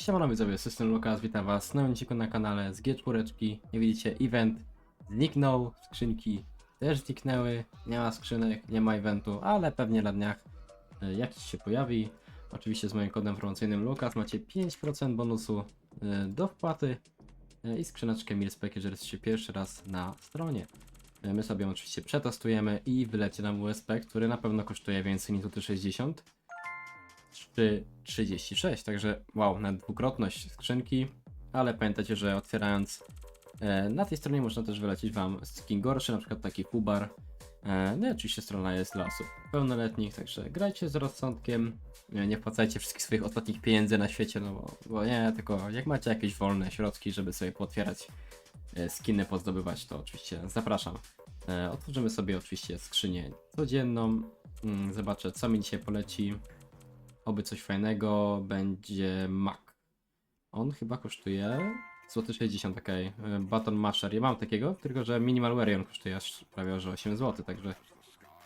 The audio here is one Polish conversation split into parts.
Siemano widzowie, system Lukas, witam was nowym odcinku na kanale z G4. Jak widzicie, event zniknął, skrzynki też zniknęły, nie ma skrzynek, nie ma eventu, ale pewnie na dniach e, jakiś się pojawi. Oczywiście z moim kodem promocyjnym Lukas macie 5% bonusu e, do wpłaty e, i skrzyneczkę Milspec, jeżeli jesteście pierwszy raz na stronie. My sobie ją oczywiście przetestujemy i wylecie nam USP, który na pewno kosztuje więcej niż złoty 60 czy 36, także wow, na dwukrotność skrzynki, ale pamiętajcie, że otwierając e, na tej stronie można też wylecieć Wam skin gorszy, na przykład taki Hubar. E, no i oczywiście strona jest dla osób pełnoletnich, także grajcie z rozsądkiem, e, nie wpłacajcie wszystkich swoich ostatnich pieniędzy na świecie, no bo, bo nie, tylko jak macie jakieś wolne środki, żeby sobie potwierać skiny, pozdobywać, to oczywiście zapraszam. Otworzymy sobie oczywiście skrzynię codzienną, Mm, zobaczę co mi dzisiaj poleci. Oby coś fajnego będzie Mac. On chyba kosztuje złoty 60, ok. Baton Masher. Ja mam takiego, tylko że Minimal Weary on kosztuje aż prawie że 8 zł, także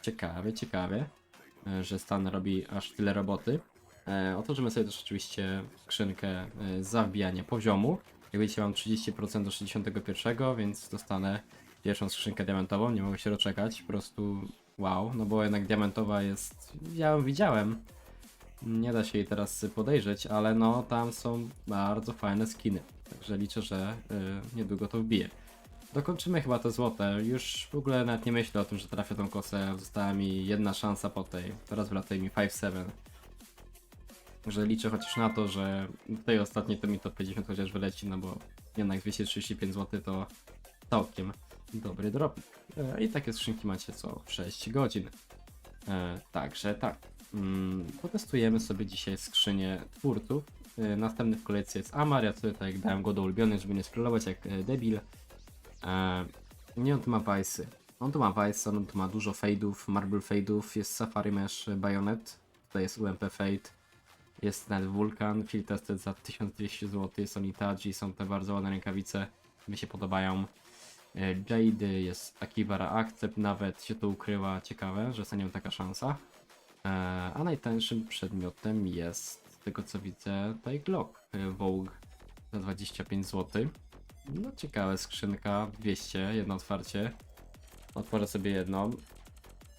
ciekawie, ciekawie, e, że Stan robi aż tyle roboty. E, otworzymy sobie też oczywiście skrzynkę e, za wbijanie poziomu. Jak widzicie mam 30% do 61, więc dostanę pierwszą skrzynkę diamentową, nie mogę się doczekać, po prostu wow, no bo jednak diamentowa jest, ja ją widziałem, nie da się jej teraz podejrzeć, ale no tam są bardzo fajne skiny. Także liczę, że y, niedługo to wbije. Dokończymy chyba te złote. Już w ogóle nawet nie myślę o tym, że trafię tą kosę. Została mi jedna szansa po tej. Teraz wlatuje mi 5-7. Także liczę chociaż na to, że w tej ostatniej to mi to 50 chociaż wyleci, no bo jednak 235 zł to całkiem dobry drop. E, I takie skrzynki macie co 6 godzin. E, także tak. Mm, potestujemy sobie dzisiaj skrzynię twórców. E, następny w kolejce jest Amar. Ja sobie tak dałem go do ulubionych, żeby nie scrollować jak e, debil. E, nie on tu ma Vice'y. On tu ma Vice, on tu ma dużo fade'ów, marble fade'ów, jest Safari Mesh Bayonet, tutaj jest UMP Fade, jest nawet Vulkan, Field Tested za 1200 zł, jest Onitaji, są te bardzo ładne rękawice, mi się podobają. Jade jest Akibara Accept, nawet się tu ukryła, ciekawe, że za nią taka szansa. E, a najtańszym przedmiotem jest, z tego co widzę, tutaj Glock Vogue za 25 zł. No ciekawe, skrzynka 200, jedno otwarcie. Otworzę sobie jedną.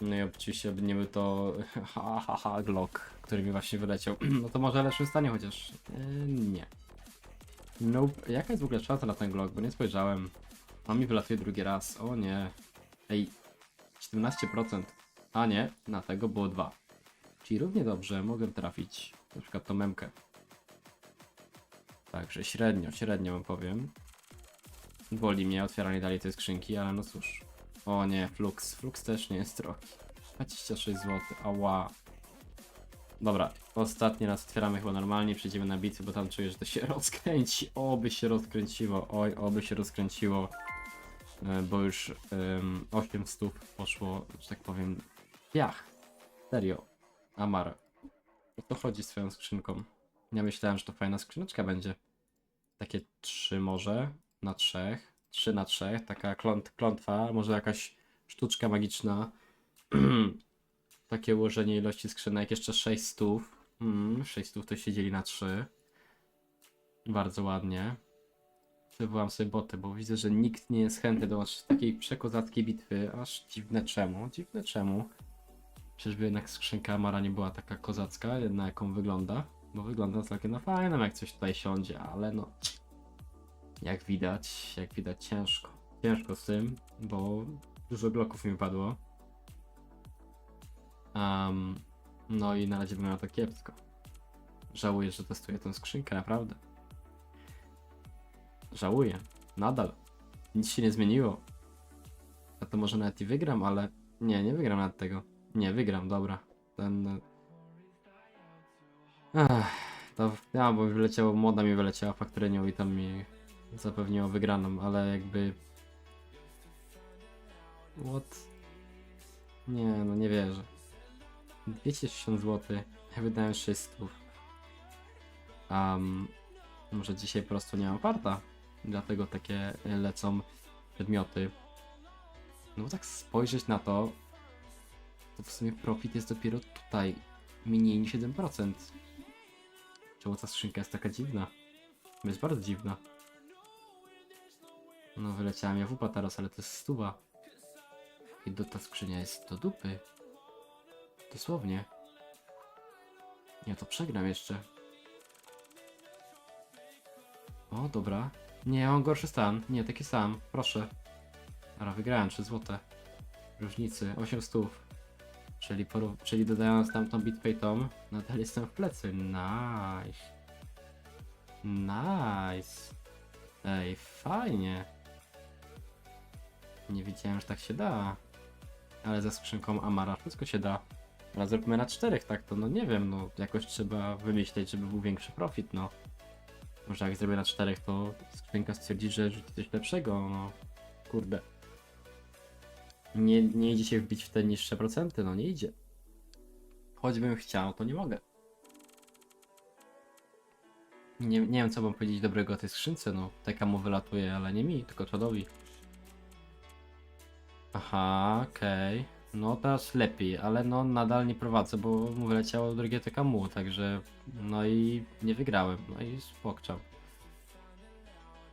No i oczywiście nie był to ha, ha, ha, Glock, który mi właśnie wyleciał. No to może w lepszym stanie chociaż. E, nie. Nope. Jaka jest w ogóle szansa na ten Glock, bo nie spojrzałem. A mi wylatuje drugi raz. O nie. Ej, 17%. A nie, na tego było 2. Czyli równie dobrze mogę trafić na przykład tą memkę. Także średnio, średnio wam powiem. Boli mnie otwieranie dalej tej skrzynki, ale no cóż. O nie, Flux. Flux też nie jest drogi. 26 zł, ała. Dobra, ostatni raz otwieramy chyba normalnie, przejdziemy na bitwy, bo tam czuję, że to się rozkręci. Oby się rozkręciło, oj, oby się rozkręciło. E, Bo już um, 8 stów poszło, że tak powiem, piach. Serio. Amar. O to chodzi z swoją skrzynką. Ja myślałem, że to fajna skrzyneczka będzie. Takie 3 może na 3. 3 na 3. Taka kląt, klątwa, może jakaś sztuczka magiczna. Takie ułożenie ilości skrzynek. Jeszcze 6 stów. Mm, 6 stów to się dzieli na 3. Bardzo ładnie. Wywołam sobie boty, bo widzę, że nikt nie jest chętny do takiej przekozackiej bitwy. Aż dziwne czemu. Dziwne czemu. Czyżby jednak skrzynka Amara nie była taka kozacka, jedna jaką wygląda? Bo wygląda całkiem na fajną, jak coś tutaj siądzie, ale no... Jak widać, jak widać ciężko. Ciężko z tym, bo dużo bloków mi padło. Um, no i na razie wygląda to kiepsko. Żałuję, że testuję tę skrzynkę, naprawdę. Żałuję. Nadal. Nic się nie zmieniło. A to może nawet i wygram, ale... Nie, nie wygram nawet tego. Nie, wygram, dobra. Ten... Ech, to... Ja, bo wyleciało, moda mi wyleciała faktorenią i tam mi zapewniło wygraną, ale jakby... What? Nie, no nie wierzę. 260 zł. Ja wydałem 600. Um, może dzisiaj po prostu nie mam farta. Dlatego takie lecą przedmioty. No bo tak spojrzeć na to, to w sumie profit jest dopiero tutaj mniej niż 1%. Czemu ta skrzynka jest taka dziwna? Jest bardzo dziwna. No wyleciała mi wupa teraz, ale to jest stuwa. I do ta skrzynia jest do dupy. Dosłownie. Ja to przegram jeszcze. O, dobra. Nie, mam gorszy stan. Nie, taki sam. Proszę. Dobra, wygrałem 3 złote. Różnicy, 8 stów. Czyli, czyli dodając tamtą bitpaytą, nadal jestem w plecy. Nice. Nice. Ej, fajnie. Nie wiedziałem, że tak się da. Ale ze skrzynką Amara wszystko się da. Ale zróbmy na czterech tak to, no nie wiem, no jakoś trzeba wymyśleć, żeby był większy profit, no. Może jak zrobię na czterech, to skrzynka stwierdzi, że rzuci coś lepszego, no. Kurde. Nie, nie idzie się wbić w te niższe procenty, no nie idzie. Choćbym chciał, to nie mogę. Nie, nie wiem, co mam powiedzieć dobrego o tej skrzynce, no. Taka mu wylatuje, ale nie mi, tylko czadowi. Aha, okej. No teraz lepiej, ale no nadal nie prowadzę, bo mu wyleciało drugie TKM, także no i nie wygrałem, no i spokczam.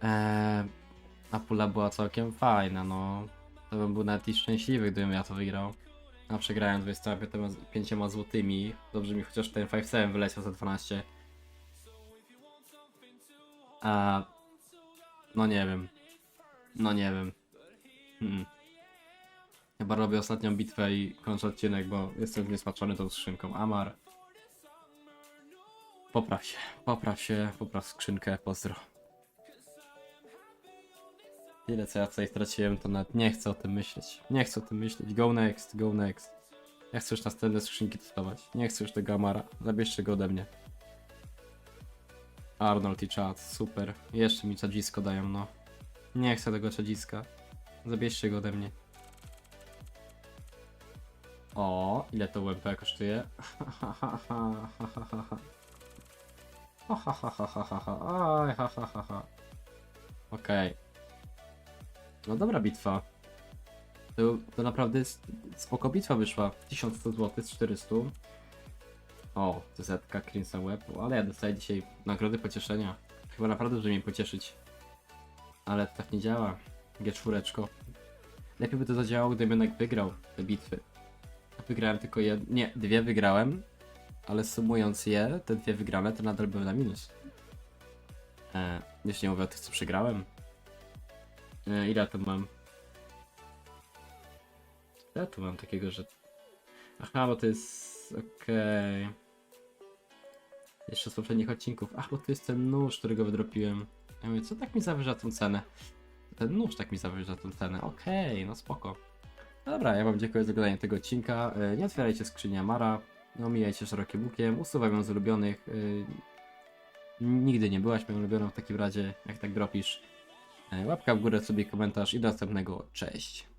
Eee, a pula była całkiem fajna, no. To bym był nawet i szczęśliwy, gdybym ja to wygrał. A przegrałem 25 złotymi. Dobrze mi chociaż ten 5-7 wyleciał za 12. A... No nie wiem. No nie wiem. Mm. Chyba robię ostatnią bitwę i kończę odcinek, bo jestem zniesmaczony tą skrzynką. Amar. Popraw się, popraw się, popraw skrzynkę, pozdro. Tyle co ja tutaj straciłem, to nawet nie chcę o tym myśleć. Nie chcę o tym myśleć. Go next, go next. Ja chcę już następne skrzynki testować. Nie chcę już tego Amara. Zabierzcie go ode mnie. Arnold i Chad, super. Jeszcze mi czadzisko dają, no. Nie chcę tego czadziska. Zabierzcie go ode mnie. O, ile to UMP kosztuje? Aj, ha, No dobra bitwa. To, to naprawdę jest spoko bitwa wyszła. 1100 zł z 400. O, zetka Crimson Web, ale ja dostaję dzisiaj nagrody pocieszenia. Chyba naprawdę, żeby mnie pocieszyć. Ale to tak nie działa. G4. Lepiej by to zadziałało, gdybym jednak wygrał te bitwy. Wygrałem tylko jed... Nie, dwie wygrałem, ale sumując je, te dwie wygrane, to nadal były na minus. E, już nie mówię o tych, co przegrałem. E, ile to mam? Ja tu mam takiego, że... Aha, bo to jest... Okej. Jeszcze z poprzednich odcinków. Ach, bo to jest ten nóż, którego wydropiłem. Ja mówię, co tak mi zawyża tą cenę? Ten nóż tak mi zawyża tą cenę. Okej, no spoko. Dobra, ja wam dziękuję za oglądanie tego odcinka. E, Nie otwierajcie skrzyni Amara. Omijajcie szerokim łukiem. Usuwam ją z ulubionych. E, Nigdy nie byłaś moją ulubioną w takim razie, jak tak dropisz. E, Łapka w górę sobie komentarz i do następnego. Cześć.